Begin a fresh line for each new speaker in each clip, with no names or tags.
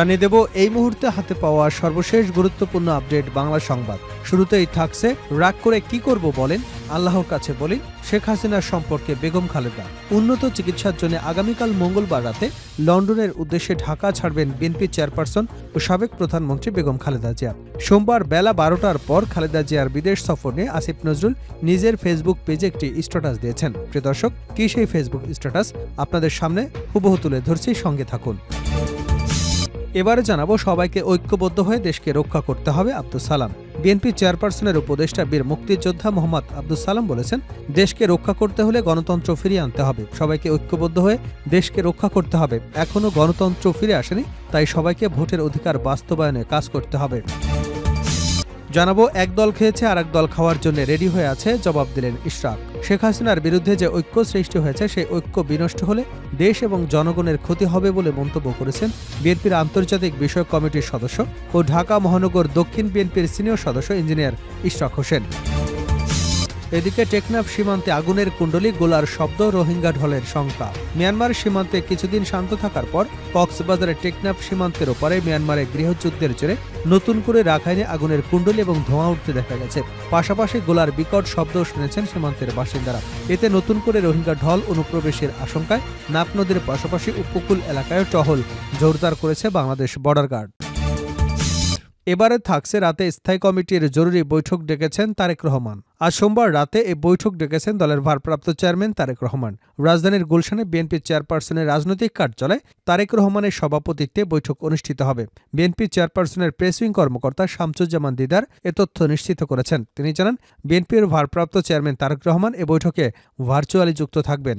জানিয়ে দেব, এই মুহূর্তে হাতে পাওয়া সর্বশেষ গুরুত্বপূর্ণ আপডেট বাংলা সংবাদ। শুরুতেই থাকছে, রাগ করে কি করব বলেন, আল্লাহর কাছে বলি, শেখ হাসিনার সম্পর্কে বেগম খালেদা। উন্নত চিকিৎসার জন্য আগামীকাল মঙ্গলবার রাতে লন্ডনের উদ্দেশ্যে ঢাকা ছাড়বেন বিএনপি চেয়ারপারসন ও সাবেক প্রধানমন্ত্রী বেগম খালেদা জিয়া। সোমবার বেলা বারোটার পর খালেদা জিয়ার বিদেশ সফর নিয়ে আসিফ নজরুল নিজের ফেসবুক পেজে একটি স্ট্যাটাস দিয়েছেন। প্রিয় দর্শক, কি সেই ফেসবুক স্ট্যাটাস? আপনাদের সামনে হুবহু তুলে ধরছি, সঙ্গে থাকুন। এবারে জানাব সবাইকে ঐক্যবদ্ধ হয়ে দেশকে রক্ষা করতে হবে আব্দুল সালাম। বিএনপি চেয়ারপারসনের উপদেষ্টা বীর মুক্তিযোদ্ধা মোহাম্মদ আব্দুল সালাম বলেছেন, দেশকে রক্ষা করতে হলে গণতন্ত্র ফিরিয়ে আনতে হবে। সবাইকে ঐক্যবদ্ধ হয়ে দেশকে রক্ষা করতে হবে। এখনও গণতন্ত্র ফিরে আসেনি, তাই সবাইকে ভোটের অধিকার বাস্তবায়নে কাজ করতে হবে। জানাব এক দল খেয়েছে আর দল খাওয়ার জন্য রেডি হয়ে আছে, জবাব দিলেন ইশরাক। শেখ হাসিনার বিরুদ্ধে যে ঐক্য সৃষ্টি হয়েছে, সেই ঐক্য বিনষ্ট হলে দেশ এবং জনগণের ক্ষতি হবে বলে মন্তব্য করেছেন বিএনপির আন্তর্জাতিক বিষয়ক কমিটির সদস্য ও ঢাকা মহানগর দক্ষিণ বিএনপির সিনিয়র সদস্য ইঞ্জিনিয়ার ইশরাক হোসেন। এদিকে টেকনাফ সীমান্তে আগুনের কুণ্ডলী গোলার শব্দ রোহিঙ্গা ঢলের শঙ্কা। মিয়ানমার সীমান্তে কিছুদিন শান্ত থাকার পর কক্সবাজারের টেকনাফ সীমান্তের ওপারে মিয়ানমারে গৃহযুদ্ধের জেরে নতুন করে রাখাইনে আগুনের কুণ্ডলী এবং ধোঁয়া উঠতে দেখা গেছে। পাশাপাশি গোলার বিকট শব্দ শুনেছেন সীমান্তের বাসিন্দারা। এতে নতুন করে রোহিঙ্গা ঢল অনুপ্রবেশের আশঙ্কায় নাপ নদীর পাশাপাশি উপকূল এলাকায় টহল জোরদার করেছে বাংলাদেশ বর্ডার গার্ড। এবারে থাকছে রাতে স্থায়ী কমিটির জরুরি বৈঠক ডেকেছেন তারেক রহমান। আজ সোমবার রাতে এই বৈঠক ডেকেছেন দলের ভারপ্রাপ্ত চেয়ারম্যান তারেক রহমান। রাজধানীর গুলশানে বিএনপি চেয়ারপারসনের রাজনৈতিক কার্যালয়ে তারেক রহমানের সভাপতিত্বে বৈঠক অনুষ্ঠিত হবে। বিএনপি চেয়ারপারসনের প্রেসিং কর্মকর্তা শামসুজ্জামান দিদার এ তথ্য নিশ্চিত করেছেন। তিনি জানান, বিএনপির ভারপ্রাপ্ত চেয়ারম্যান তারেক রহমান এ বৈঠকে ভার্চুয়ালি যুক্ত থাকবেন।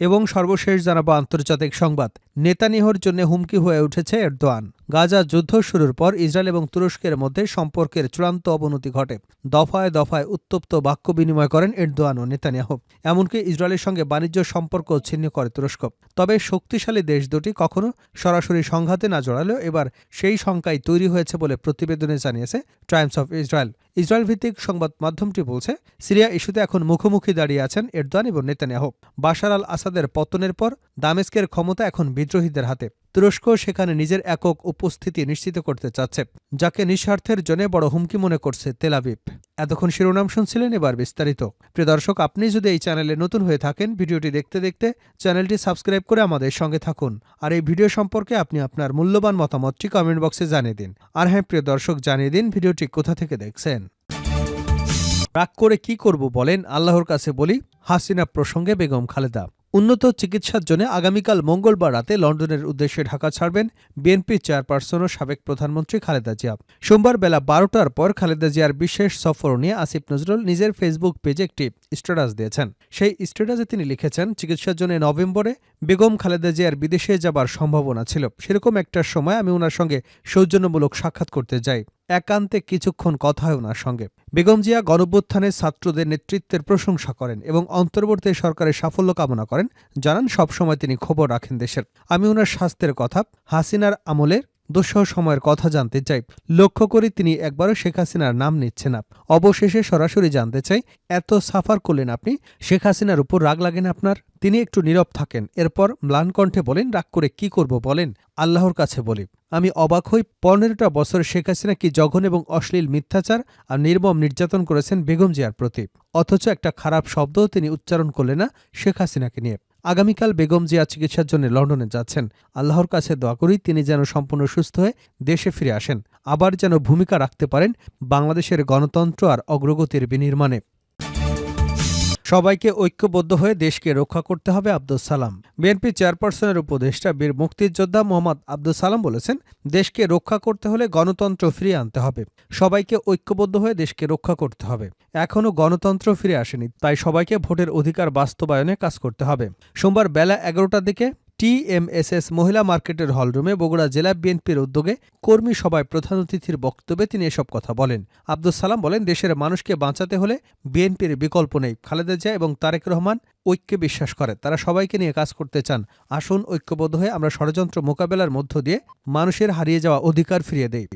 এবং সর্বশেষ জানাব আন্তর্জাতিক সংবাদ। নেতানিহর জন্য হুমকি হয়ে উঠেছে এরদোয়ান। গাজা যুদ্ধ শুরুর পর ইসরায়েল এবং তুরস্কের মধ্যে সম্পর্কের চূড়ান্ত অবনতি ঘটে। দফায় দফায় উত্তপ্ত বাক্য বিনিময় করেন এরদোয়ান ও নেতানিয়াহ। এমনকি ইসরায়েলের সঙ্গে বাণিজ্য সম্পর্ক ছিন্ন করে তুরস্ক। তবে শক্তিশালী দেশ দুটি কখনো সরাসরি সংঘাতে না জড়ালেও এবার সেই শঙ্কাই তৈরি হয়েছে বলে প্রতিবেদনে জানিয়েছে টাইমস অফ ইসরায়েল। ইসরায়েল ভিত্তিক সংবাদ মাধ্যমটি বলছে, সিরিয়া ইস্যুতে এখন মুখোমুখি দাঁড়িয়ে আছেন এরদোয়ান এবং নেতানিয়াহ। বাশার আল আসাদের পতনের পর দামেস্কের ক্ষমতা এখন বিদ্রোহীদের হাতে। তুরস্ক সেখানে নিজের একক উপস্থিতি নিশ্চিত করতে চাচ্ছে, যাকে নিঃস্বার্থের জন্য বড় হুমকি মনে করছে তেলাবিব এতক্ষণ শিরোনাম শুনছিলেন এবার বিস্তারিত। প্রিয় দর্শক, আপনি যদি এই চ্যানেলে নতুন হয়ে থাকেন, ভিডিওটি দেখতে দেখতে চ্যানেলটি সাবস্ক্রাইব করে আমাদের সঙ্গে থাকুন। আর এই ভিডিও সম্পর্কে আপনি আপনার মূল্যবান মতামতটি কমেন্ট বক্সে জানিয়ে দিন। আর হ্যাঁ প্রিয় দর্শক, জানিয়ে দিন ভিডিওটি কোথা থেকে দেখছেন। রাগ করে কি করব বলেন? আল্লাহর কাছে বলি, হাসিনা প্রসঙ্গে বেগম খালেদা। উন্নত চিকিৎসার জন্য আগামীকাল মঙ্গলবার রাতে লন্ডনের উদ্দেশ্যে ঢাকা ছাড়বেন বিএনপি চেয়ারপারসন ও সাবেক প্রধানমন্ত্রী খালেদা জিয়া। সোমবার বেলা বারোটার পর খালেদা জিয়ার বিশেষ সফর নিয়ে আসিফ নজরুল নিজের ফেসবুক পেজে একটি স্ট্যাটাস দিয়েছেন। সেই স্ট্যাটাসে তিনি লিখেছেন, চিকিৎসার জন্য নভেম্বরে বেগম খালেদা জিয়ার বিদেশে যাবার সম্ভাবনা ছিল। সেরকম একটা সময় আমি ওনার সঙ্গে সৌজন্যমূলক সাক্ষাৎ করতে যাই। একান্তে কিছুক্ষণ কথা হয় ওনার সঙ্গে। বেগম জিয়া গণভ্যুত্থানের ছাত্রদের নেতৃত্বের প্রশংসা করেন এবং অন্তর্বর্তী সরকারের সাফল্য কামনা করেন। জানান, সবসময় তিনি খবর রাখেন দেশের। আমি ওনার স্বাস্থ্যের কথা, হাসিনার আমলের দুঃসহ সময়ের কথা জানতে চাই। লক্ষ্য করে তিনি একবারও শেখ হাসিনার নাম নিচ্ছে না। অবশেষে সরাসরি জানতে চাই, এত সাফার করলেন আপনি? শেখ হাসিনার উপর রাগ লাগেন আপনার? তিনি একটু নীরব থাকেন, এরপর ম্লান কণ্ঠে বলেন, রাগ করে কি করব বলেন? আল্লাহর কাছে বলি, আমি অবাক হই, পনেরোটা বছর শেখ হাসিনা কি জঘন এবং অশ্লীল মিথ্যাচার আর নির্মম নির্যাতন করেছেন বেগম জিয়ার প্রতি? অথচ একটা খারাপ শব্দও তিনি উচ্চারণ করলেন না শেখ হাসিনাকে নিয়ে। আগামীকাল বেগম জিয়া চিকিৎসার জন্য লন্ডনে যাচ্ছেন। আল্লাহর কাছে দোয়া করি তিনি যেন সম্পূর্ণ সুস্থ হয়ে দেশে ফিরে আসেন। আবার যেন ভূমিকা রাখতে পারেন বাংলাদেশের গণতন্ত্র আর অগ্রগতির বিনির্মাণে। সবাইকে ঐক্যবদ্ধ হয়ে দেশকে রক্ষা করতে হবে আব্দুল সালাম। বিএনপি চেয়ারপারসনের উপদেষ্টা বীর মুক্তিযোদ্ধা মোহাম্মদ আব্দুল সালাম বলেছেন, দেশকে রক্ষা করতে হলে গণতন্ত্র ফিরিয়ে আনতে হবে। সবাইকে ঐক্যবদ্ধ হয়ে দেশকে রক্ষা করতে হবে। এখনও গণতন্ত্র ফিরে আসেনি, তাই সবাইকে ভোটের অধিকার বাস্তবায়নে কাজ করতে হবে। সোমবার বেলা এগারোটার দিকে টিএমএসএস মহিলা মার্কেটের হলরুমে বগুড়া জেলা বিএনপির উদ্যোগে কর্মী সভায় প্রধান অতিথির বক্তব্যে তিনি এসব কথা বলেন। আব্দুল সালাম বলেন, দেশের মানুষকে বাঁচাতে হলে বিএনপির বিকল্প নেই। খালেদা জিয়া এবং তারেক রহমান ঐক্যে বিশ্বাস করে, তারা সবাইকে নিয়ে কাজ করতে চান। আসুন ঐক্যবদ্ধ হয়ে আমরা ষড়যন্ত্র মোকাবেলার মধ্য দিয়ে মানুষের হারিয়ে যাওয়া অধিকার ফিরিয়ে দেই।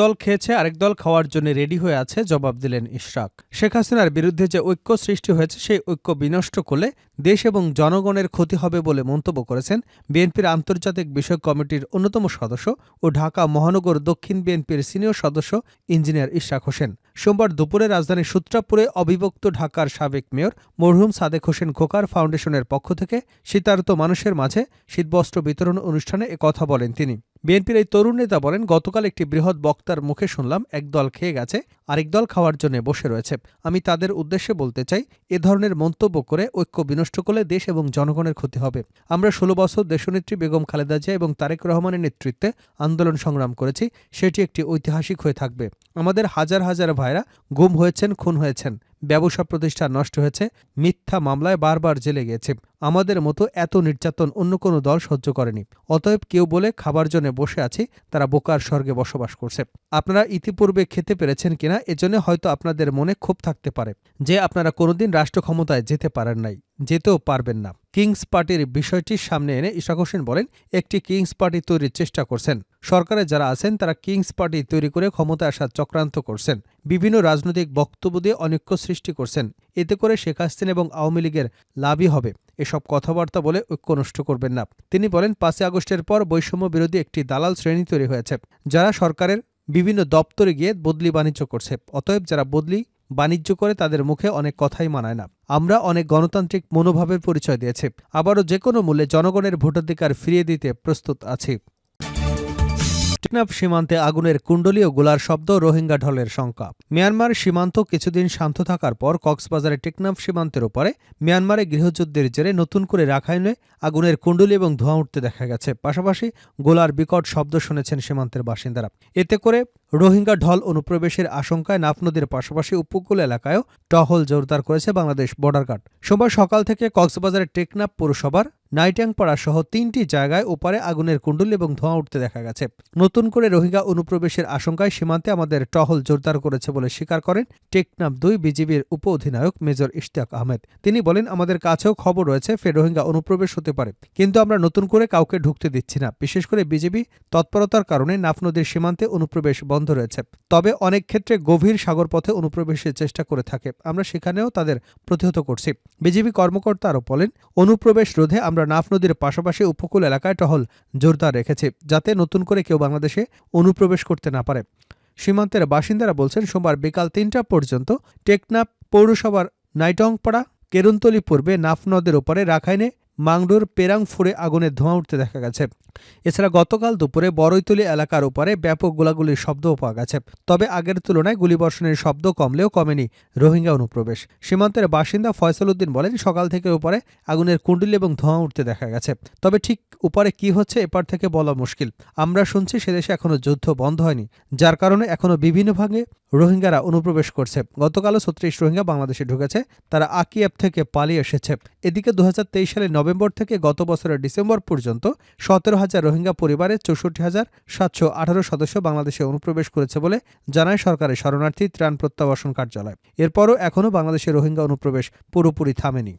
দল খেয়েছে, আরেক দল খাওয়ার জন্য রেডি হয়ে আছে, জবাব দিলেন ইশরাক। শেখ হাসিনার বিরুদ্ধে যে ঐক্য সৃষ্টি হয়েছে, সেই ঐক্য বিনষ্ট করলে দেশ এবং জনগণের ক্ষতি হবে বলে মন্তব্য করেছেন বিএনপির আন্তর্জাতিক বিষয়ক কমিটির অন্যতম সদস্য ও ঢাকা মহানগর দক্ষিণ বিএনপির সিনিয়র সদস্য ইঞ্জিনিয়ার ইশরাক হোসেন। সোমবার দুপুরে রাজধানীর সূত্রাপুরে অবিভক্ত ঢাকার সাবেক মেয়র মরহুম সাদেক হোসেন খোকার ফাউন্ডেশনের পক্ষ থেকে শীতার্ত মানুষের মাঝে শীতবস্ত্র বিতরণ অনুষ্ঠানে কথা বলেন তিনি। বিএনপির এই তরুণ নেতা বলেন, গতকাল একটি বৃহৎ বক্তার মুখে শুনলাম, এক দল খেয়ে গেছে, আরেক দল খাওয়ার জন্য বসে রয়েছে। আমি তাদের উদ্দেশ্যে বলতে চাই, এ ধরনের মন্তব্য করে ঐক্য বিনষ্ট করলে দেশ এবং জনগণের ক্ষতি হবে। আমরা ষোলো বছর দেশনেত্রী বেগম খালেদা জিয়া এবং তারেক রহমানের নেতৃত্বে আন্দোলন সংগ্রাম করেছি, সেটি একটি ঐতিহাসিক হয়ে থাকবে। আমাদের হাজার হাজার ভাইরা গুম হয়েছেন, খুন হয়েছেন। ব্যবসা প্রতিষ্ঠান নষ্ট হয়েছে, মিথ্যা মামলায় বারবার জেলে গিয়েছে। আমাদের মতো এত নির্যাতন অন্য কোনো দল সহ্য করেনি। অতএব কেউ বলে খাবার জন্য বসে আছে, তারা বোকার স্বর্গে বসবাস করছে। আপনারা ইতিপূর্বে খেতে পেরেছেন কিনা এজন্য হয়তো আপনাদের মনে ক্ষোভ থাকতে পারে, যে আপনারা কোনোদিন রাষ্ট্র ক্ষমতায় যেতে পারেন নাই, যেতেও পারবেন না। কিংস পার্টির বিষয়টি সামনে এনে ইশাক হোসেন বলেন, একটি কিংস পার্টি তৈরির চেষ্টা করছেন। সরকারে যারা আছেন, তারা কিংস পার্টি তৈরি করে ক্ষমতায় আসার চক্রান্ত করছেন। বিভিন্ন রাজনৈতিক বক্তব্য দিয়ে অনৈক্য সৃষ্টি করছেন। এতে করে শেখ হাসিনা এবং আওয়ামী লীগের লাভই হবে। এসব কথাবার্তা বলে ঐক্য নষ্ট করবেন না। তিনি বলেন, পাঁচই আগস্টের পর বৈষম্য বিরোধী একটি দালাল শ্রেণি তৈরি হয়েছে, যারা সরকারের বিভিন্ন দপ্তরে গিয়ে বদলি বাণিজ্য করছে। অতএব যারা বদলি বাণিজ্য করে, তাদের মুখে অনেক কথাই মানায় না। আমরা অনেক গণতান্ত্রিক মনোভাবের পরিচয় দিয়েছি। আবারও যে কোনো মূল্যে জনগণের ভোটাধিকার ফিরিয়ে দিতে প্রস্তুত আছি। টেকনাফ সীমান্তে আগুনের কুণ্ডলী ও গোলার শব্দ রোহিঙ্গা ঢলের শঙ্কা মিয়ানমার সীমান্ত কিছুদিন শান্ত থাকার পর কক্সবাজারে টেকনাফ সীমান্তের ওপরে মিয়ানমারে গৃহযুদ্ধের জেরে নতুন করে রাখাইনে আগুনের কুণ্ডলী এবং ধোঁয়া উঠতে দেখা গেছে। পাশাপাশি গোলার বিকট শব্দ শুনেছেন সীমান্তের বাসিন্দারা। এতে করে রোহিঙ্গা ঢল অনুপ্রবেশের আশঙ্কায় নাফ নদীর পাশাপাশি উপকূল এলাকায়ও টহল জোরদার করেছে বাংলাদেশ বর্ডার গার্ড। সোমবার সকাল থেকে কক্সবাজারের টেকনাফ পৌরসভার নাইট্যাংপাড়া সহ তিনটি জায়গায় ওপারে আগুনের কুণ্ডল এবং ধোঁয়া উঠতে দেখা গেছে। নতুন করে রোহিঙ্গা অনুপ্রবেশের আশঙ্কায় সীমান্তে আমাদের টহল জোরদার করেছে বলে স্বীকার করেন টেকনাফ দুই বিজিবির উপ অধিনায়ক মেজর ইশতিয়াক আহমেদ। তিনি বলেন, আমাদের কাছেও খবর রয়েছে, ফের রোহিঙ্গা অনুপ্রবেশ হতে পারে, কিন্তু আমরা নতুন করে কাউকে ঢুকতে দিচ্ছি না। বিশেষ করে বিজিবি তৎপরতার কারণে নাফ নদীর সীমান্তে অনুপ্রবেশ বন্ধ রয়েছে। তবে অনেক ক্ষেত্রে গভীর সাগরপথে অনুপ্রবেশের চেষ্টা করে থাকে। আমরা সেখানেও তাদের প্রতিহত করছি। বিজিবি কর্মকর্তা আরও বলেন, অনুপ্রবেশ রোধে আমরা নাফ নদীর পাশাপাশি উপকূল এলাকায় টহল জোরদার রেখেছি, যাতে নতুন করে কেউ বাংলাদেশে অনুপ্রবেশ করতে না পারে। সীমান্তের বাসিন্দারা বলছেন, সোমবার বিকাল তিনটা পর্যন্ত টেকনাফ পৌরসভার নাইটংপাড়া, কেরুন্তলি পূর্বে নাফ নদের ওপরে রাখাইনে মাংডোর পেরাং ফুড়ে আগুনের ধোঁয়া উঠতে দেখা গেছে। এছাড়া গতকাল দুপুরে বড়ইতলি এলাকার উপরে ব্যাপক গোলাগুলির শব্দও পাওয়া গেছে। তবে আগের তুলনায় গুলিবর্ষণের শব্দ কমলেও কমেনি রোহিঙ্গা অনুপ্রবেশ। সীমান্তের বাসিন্দা ফয়সল উদ্দিন বলেন, সকাল থেকে উপরে আগুনের কুণ্ডলি এবং ধোঁয়া উঠতে দেখা গেছে। তবে ঠিক উপরে কি হচ্ছে এপার থেকে বলা মুশকিল। আমরা শুনছি সেদেশে এখনও যুদ্ধ বন্ধ হয়নি, যার কারণে এখনও বিভিন্ন ভাগে রোহিঙ্গারা অনুপ্রবেশ করছে। গতকালও ছত্রিশ রোহিঙ্গা বাংলাদেশে ঢুকেছে, তারা আকিয়াব থেকে পালিয়ে এসেছে। এদিকে দু হাজার তেইশ সালের নভেম্বর থেকে গত বছরের ডিসেম্বর পর্যন্ত সতেরো হাজার রোহিঙ্গা পরিবারের চৌষট্টি হাজার সাতশো আঠারো সদস্য বাংলাদেশে অনুপ্রবেশ করেছে বলে জানায় সরকারের শরণার্থী ত্রাণ প্রত্যাবাসন কার্যালয়। এরপরও এখনও বাংলাদেশে রোহিঙ্গা অনুপ্রবেশ পুরোপুরি থামেনি।